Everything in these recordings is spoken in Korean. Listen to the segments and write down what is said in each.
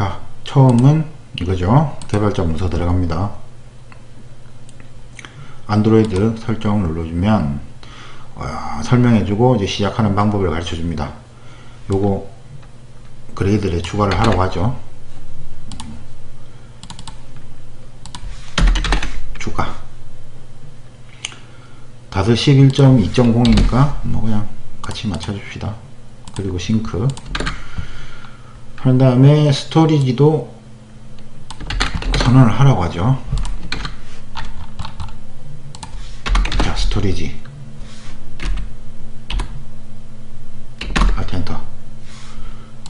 자 처음은 이거죠. 개발자 문서 들어갑니다. 안드로이드 설정을 눌러주면 어, 설명해주고 이제 시작하는 방법을 가르쳐 줍니다. 요거 그레이드를 추가를 하라고 하죠. 추가. 다들 11.2.0이니까 뭐 그냥 같이 맞춰줍시다. 그리고 싱크 한 다음에 스토리지도 선언을 하라고 하죠. 자 스토리지.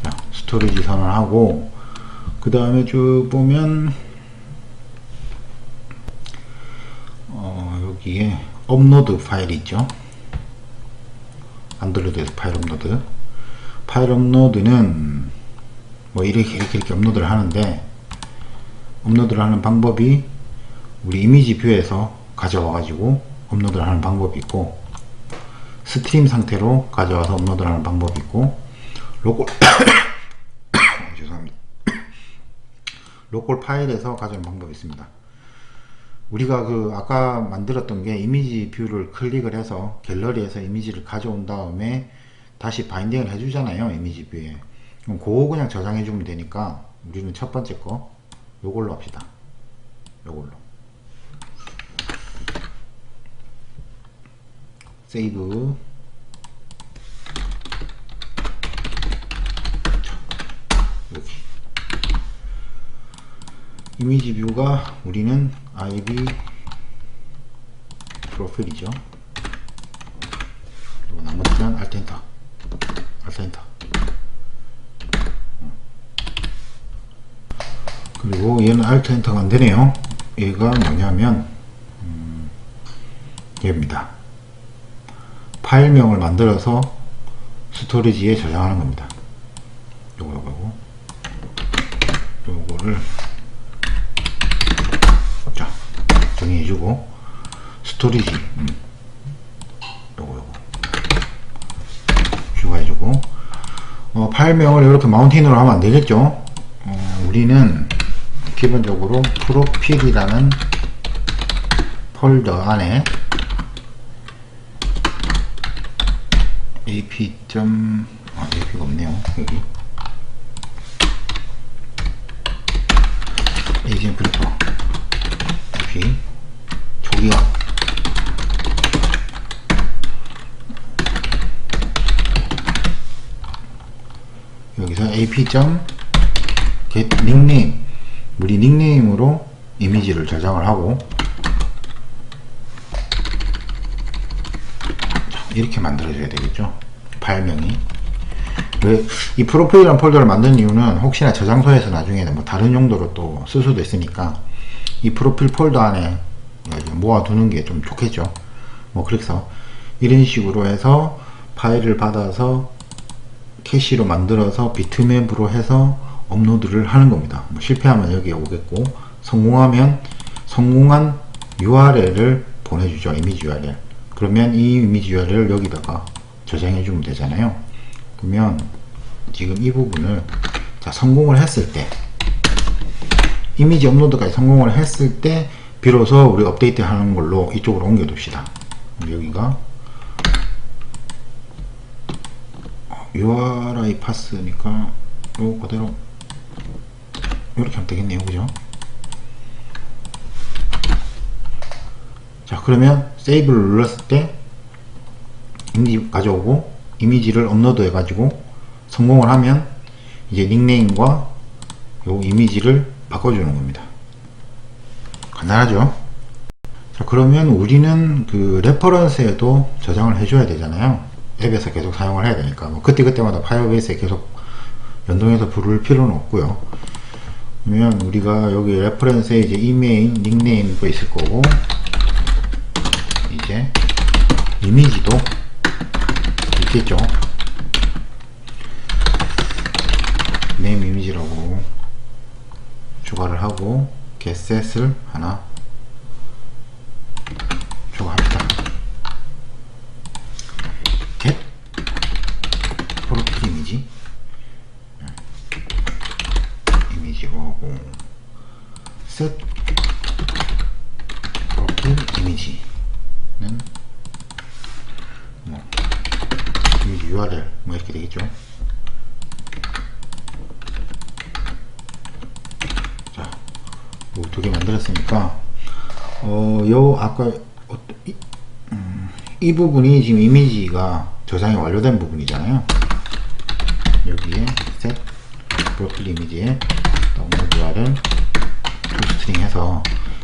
자, 스토리지 선언하고 그 다음에 쭉 보면 어, 여기에 업로드 파일이 있죠. 안드로이드에서 파일 업로드. 파일 업로드는 뭐 이렇게 이렇게 이렇게 업로드를 하는데 업로드를 하는 방법이 우리 이미지 뷰에서 가져와 가지고 업로드를 하는 방법이 있고 스트림 상태로 가져와서 업로드를 하는 방법이 있고 로컬 죄송합니다. 로컬 파일에서 가져오는 방법이 있습니다. 우리가 그 아까 만들었던 게 이미지 뷰를 클릭을 해서 갤러리에서 이미지를 가져온 다음에 다시 바인딩을 해주잖아요 이미지 뷰에 그럼 그거 그냥 저장해 주면 되니까 우리는 첫 번째 거 요걸로 합시다. 요걸로. 세이브. 이렇게. 이미지 뷰가 우리는 IB 프로필이죠 그리고 나머지는 알텐터 알텐터 그리고 얘는 알트 엔터가 안되네요. 얘가 뭐냐면 음, 얘입니다. 파일명을 만들어서 스토리지에 저장하는 겁니다. 요거 요거고. 요거를 자 정의해주고. 스토리지. 음, 요거 요거. 추가해주고. 어, 파일명을 이렇게 마운틴으로 하면 안되겠죠? 어, 우리는 기본적으로 프로필이라는 폴더 안에 ap. 아, ap가 없네요 여기 agent 프리퍼 ap 초기화 여기서 ap. get 닉네임 우리 닉네임으로 이미지를 저장을 하고 이렇게 만들어줘야 되겠죠? 파일명이. 왜이 프로필이라는 폴더를 만든 이유는 혹시나 저장소에서 나중에 뭐 다른 용도로 또 쓸 수도 있으니까 이 프로필 폴더 안에 모아두는 게 좀 좋겠죠? 뭐 그래서 이런 식으로 해서 파일을 받아서 캐시로 만들어서 비트맵으로 해서 업로드를 하는 겁니다. 뭐 실패하면 여기에 오겠고 성공하면 성공한 URL을 보내주죠. 이미지 URL. 그러면 이 이미지 URL을 여기다가 저장해 주면 되잖아요. 그러면 지금 이 부분을 자 성공을 했을 때 이미지 업로드까지 성공을 했을 때 비로소 우리 업데이트 하는 걸로 이쪽으로 옮겨 둡시다. 여기가 URI 파스니까 요 그대로 이렇게 하면 되겠네요. 그죠? 자 그러면 세이브를 눌렀을 때 이미지 가져오고 이미지를 업로드 해 가지고 성공을 하면 이제 닉네임과 요 이미지를 바꿔주는 겁니다. 간단하죠? 자 그러면 우리는 그 레퍼런스에도 저장을 해줘야 되잖아요. 앱에서 계속 사용을 해야 되니까. 뭐 그때그때마다 파이어베이스에 계속 연동해서 부를 필요는 없고요 그러면 우리가 여기 레퍼런스에 이제 이메일, 닉네임도 있을 거고 이제 이미지도 있겠죠? 네임 이미지라고 추가를 하고 getset을 하나 추가합니다 get 프로필 이미지 이미지로 하고 셋 프로필 이미지는 뭐 이미지 URL 뭐 이렇게 되겠죠 자, 두 개 만들었으니까 어, 요 아까 어, 이, 음, 이 부분이 지금 이미지가 저장이 완료된 부분이잖아요. 여기에 셋 프로필 이미지에 다운로드 URL toString 해서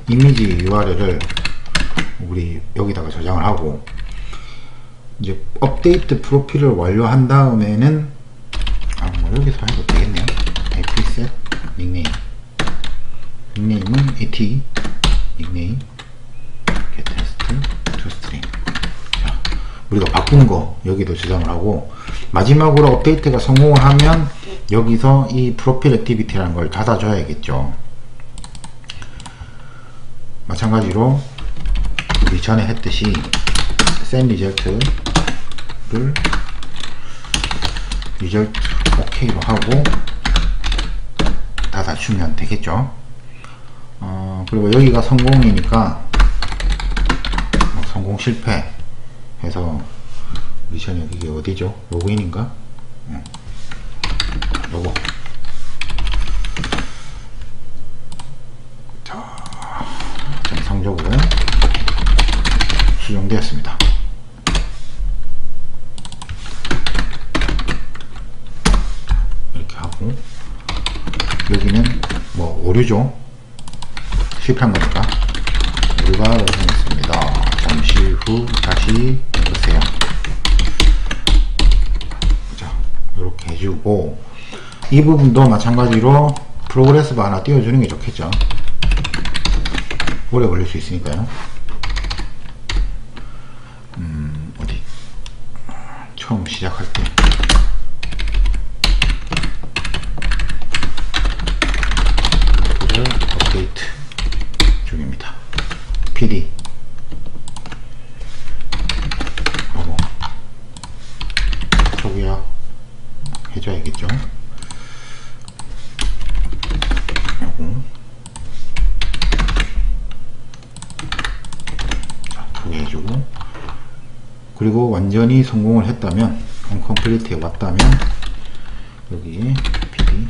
이미지 URL을 우리 여기다가 저장을 하고 이제 업데이트 프로필을 완료한 다음에는 아, 뭐 여기서 해도 되겠네요. apset 닉네임 닉네임은 at 닉네임 getTest toString 자, 우리가 바꾼 거 여기도 저장을 하고 마지막으로 업데이트가 성공을 하면 여기서 이 프로필 액티비티라는 걸 닫아줘야겠죠. 마찬가지로 우리 전에 했듯이 send result를 result OK로 하고 닫아주면 되겠죠. 어, 그리고 여기가 성공이니까 뭐 성공 실패 해서 미션 이게 어디죠? 로그인인가? 응. 요거 자 정상적으로 수정되었습니다 이렇게 하고 여기는 뭐 오류죠 실패한 거니까 우리가 로그인했습니다 잠시 후 다시 해주고 이 부분도 마찬가지로 프로그레스 바 하나 띄워주는 게 좋겠죠. 오래 걸릴 수 있으니까요. 음 어디? 처음 시작할 때 이거를 업데이트 중입니다. PD 하고 소개야 해줘야겠죠. 요거 자, 소개해주고 그리고 완전히 성공을 했다면 언컴플리트에 왔다면 여기 PD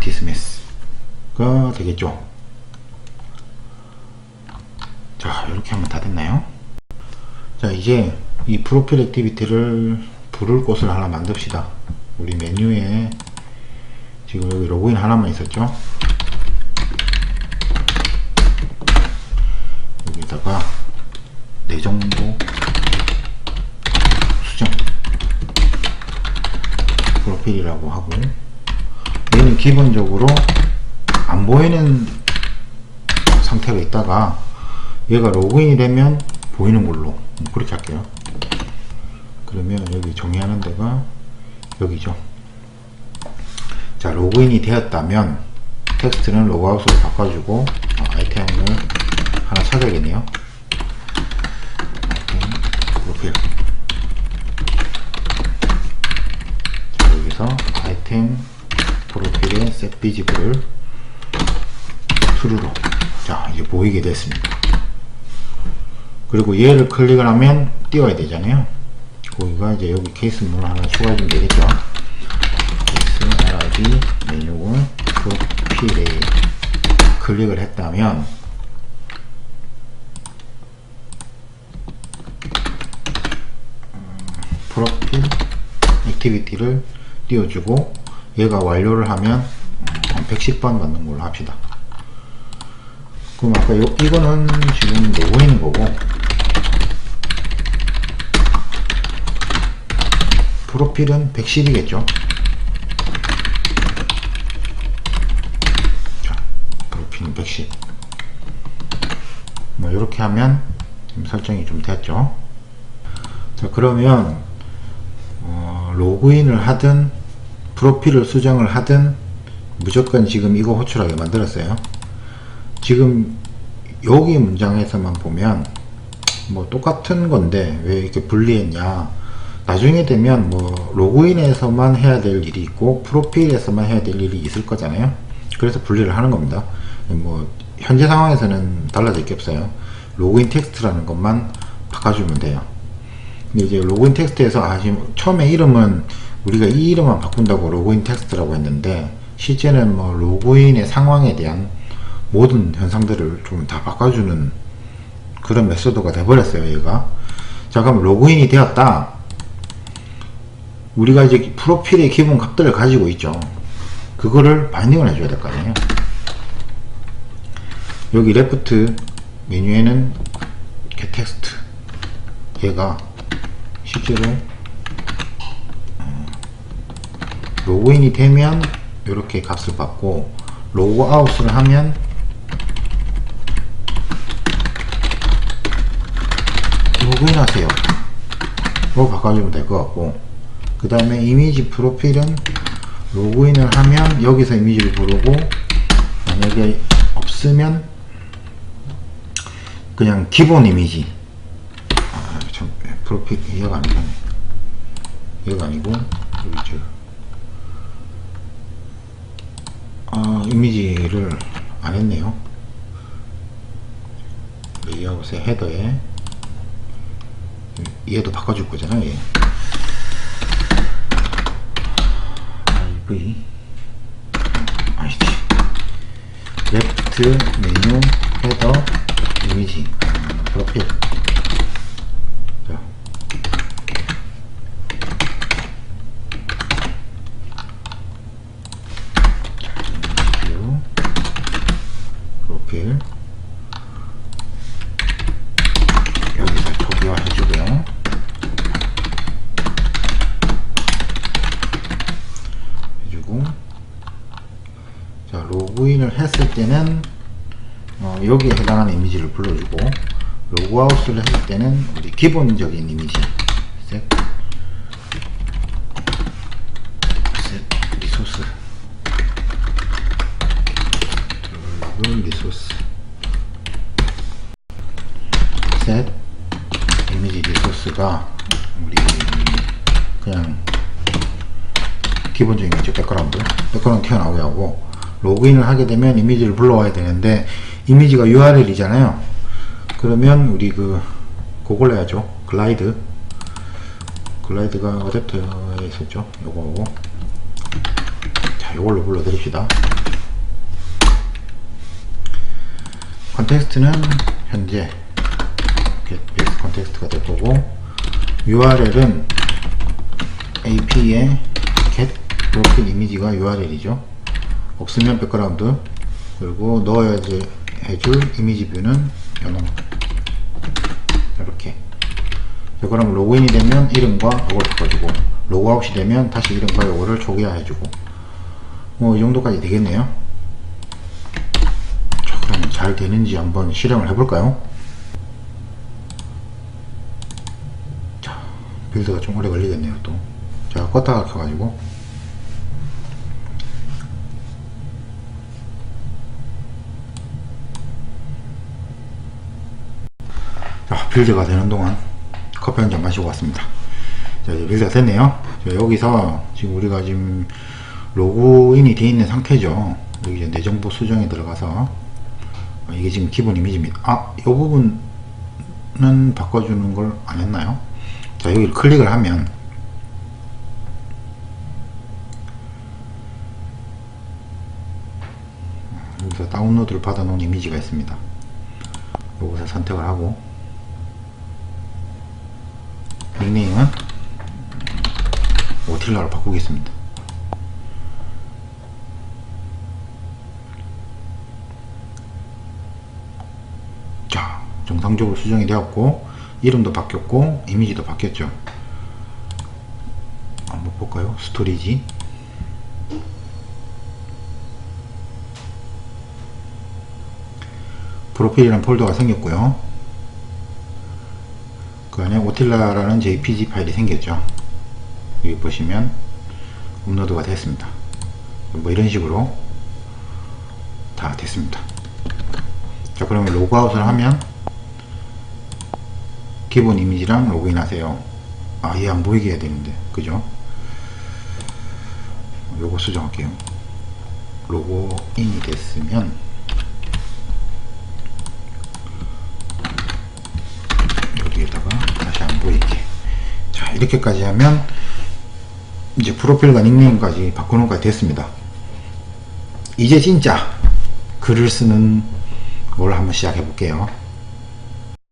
디스미스가 되겠죠. 자 이렇게 하면 다 됐나요? 자 이제 이 프로필 액티비티를 부를 곳을 하나 만듭시다. 우리 메뉴에 지금 여기 로그인 하나만 있었죠? 여기다가 내 정보 프로필이라고 하고 얘는 기본적으로 안 보이는 상태로 있다가 얘가 로그인이 되면 보이는 걸로 그렇게 할게요. 그러면 여기 정의하는 데가 여기죠. 자 로그인이 되었다면 텍스트는 로그아웃으로 바꿔주고 어, 아이템을 하나 찾아야겠네요. 프로필 자 여기서 아이템 프로필의 셋 비지블을 수루로 자 이제 보이게 됐습니다 그리고 얘를 클릭을 하면 띄워야 되잖아요. 거기가 이제 여기 케이스 문을 하나 추가해주면 되겠죠. 케이스 RRB 메뉴를 프로필에 클릭을 했다면 음, 프로필 액티비티를 띄워주고 얘가 완료를 하면 한 110번 받는 걸로 합시다. 그럼 아까 요, 이거는 지금 로그인인 거고 프로필은 110이겠죠? 자 프로필은 110뭐 이렇게 하면 지금 설정이 좀 됐죠? 자 그러면 어, 로그인을 하든 프로필을 수정을 하든 무조건 지금 이거 호출하게 만들었어요 지금 여기 문장에서만 보면 뭐 똑같은 건데 왜 이렇게 분리했냐 나중에 되면 뭐 로그인에서만 해야 될 일이 있고 프로필에서만 해야 될 일이 있을 거잖아요 그래서 분리를 하는 겁니다. 뭐 현재 상황에서는 달라질 게 없어요. 로그인 텍스트라는 것만 바꿔주면 돼요. 근데 이제 로그인 텍스트에서 아 지금 처음에 이름은 우리가 이 이름만 바꾼다고 로그인 텍스트라고 했는데 실제는 뭐 로그인의 상황에 대한 모든 현상들을 좀 다 바꿔주는 그런 메소드가 돼버렸어요 얘가. 자 그럼 로그인이 되었다. 우리가 이제 프로필의 기본 값들을 가지고 있죠. 그거를 바인딩을 해줘야 될 거 아니에요. 여기 레프트 메뉴에는 get 텍스트 얘가 실제로 어, 로그인이 되면 이렇게 값을 받고 로그아웃을 하면 로그인 하세요. 로 바꿔주면 될 것 같고. 그 다음에 이미지 프로필은 로그인을 하면 여기서 이미지를 부르고 만약에 없으면 그냥 기본 이미지. 아, 참 프로필 이해가 안 되네. 이해가 아니고 여기 저 아, 이미지를 안 했네요. 레이아웃의 헤더에 얘도 바꿔줄 거잖아요 얘. RV 아이씨 레프트 메뉴 헤더 이미지. 프로필 자. 자, 뷰 프로필 여기서 초기화 해주고요 해주고 자 로그인을 했을 때는 어, 여기에 해당하는 이미지를 불러주고 로그아웃을 했을 때는 우리 기본적인 이미지. 셋, 셋. 리소스. 드래그 리소스. 셋. 이미지 리소스가 우리 그냥 기본적인 거죠 백그라운드. 백그라운드 튀어나오게 하고 로그인을 하게 되면 이미지를 불러와야 되는데 이미지가 URL이잖아요. 그러면 우리 그 그걸 해야죠. 글라이드. 글라이드가 어댑터에 있었죠. 요거하고. 자 요걸로 불러 드립시다. 컨텍스트는 현재 get base 컨텍스트가 될 거고 URL은 AP의 get 프로필 이미지가 URL이죠. 없으면 백그라운드 그리고 넣어야 해줄 이미지 뷰는 연홍 이렇게 자, 그럼 로그인이 되면 이름과 이걸 바꿔주고 로그아웃이 되면 다시 이름과 이거를 초기화 해주고 뭐 이 정도까지 되겠네요. 자, 그럼 잘 되는지 한번 실행을 해볼까요? 자, 빌드가 좀 오래 걸리겠네요, 또. 자, 껐다가 켜가지고. 자, 빌드가 되는 동안 커피 한 잔 마시고 왔습니다. 자, 이제 빌드가 됐네요. 자, 여기서 지금 우리가 지금 로그인이 되어 있는 상태죠. 여기 이제 내 정보 수정에 들어가서 어, 이게 지금 기본 이미지입니다. 아, 이 부분은 바꿔주는 걸 안 했나요? 자, 여기를 클릭을 하면 여기서 다운로드를 받아 놓은 이미지가 있습니다. 여기서 선택을 하고 닉네임은 오틸라로 바꾸겠습니다. 자, 정상적으로 수정이 되었고 이름도 바뀌었고 이미지도 바뀌었죠. 한번 볼까요? 스토리지 프로필이라는 폴더가 생겼고요. 그 안에 오틸라라는 jpg 파일이 생겼죠. 여기 보시면 업로드가 됐습니다. 뭐 이런 식으로 다 됐습니다. 자 그러면 로그아웃을 하면 기본 이미지랑 로그인 하세요. 아, 얘 안 보이게 해야 되는데. 그죠? 요거 수정할게요. 로그인이 됐으면 여기에다가 다시 안 보이게. 자 이렇게까지 하면 이제 프로필과 닉네임까지 바꾸는 것까지 됐습니다. 이제 진짜 글을 쓰는 걸 한번 시작해 볼게요